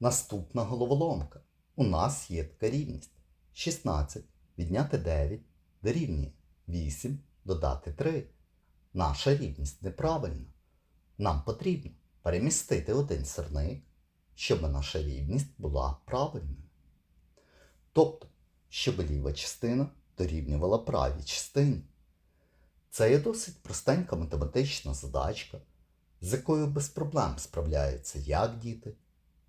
Наступна головоломка. У нас є така рівність. 16 відняти 9 дорівнює 8 додати 3. Наша рівність неправильна. Нам потрібно перемістити один сирник, щоб наша рівність була правильною. Тобто, щоб ліва частина дорівнювала правій частині. Це є досить простенька математична задачка, з якою без проблем справляються як діти,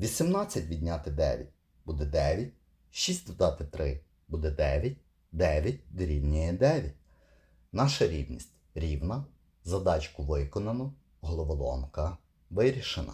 18 відняти 9 буде 9, 6 додати 3 буде 9, 9 дорівнює 9. Наша рівність рівна, задачку виконано, головоломка вирішена.